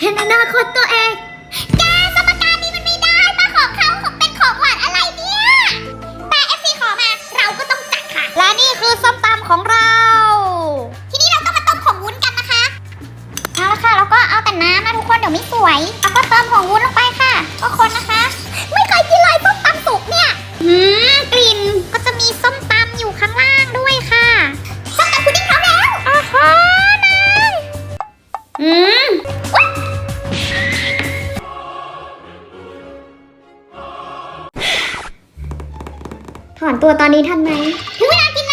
เห็นอนาคตตัวเอง แกสมการนี้มันไม่ได้ป้าของเขาเขเป็นของหวานอะไรเนี่ยแต่เอฟซีขอมา เราก็ต้องจัดค่ะ และนี่คือส้มตำของเรา ทีนี้เราก็มาต้มของวุ้นกันนะคะ เอาละค่ะแล้วก็เอาแต่น้ำนะทุกคนเดี๋ยวไม่สวยเอาก็เติมของวุ้นลงไปค่ะ ก็คนนะคะ ไม่เคยกินเลยส้มตำสุกเนี่ยหืมกลิ่นก็จะมีส้มตำอยู่ข้างล่างด้วยค่ะ ส้มตำคุณดิ้งพร้แล้วอ่าฮะนายอืม ถอนตัวตอนนี้ทันไหมถึงเวลากิน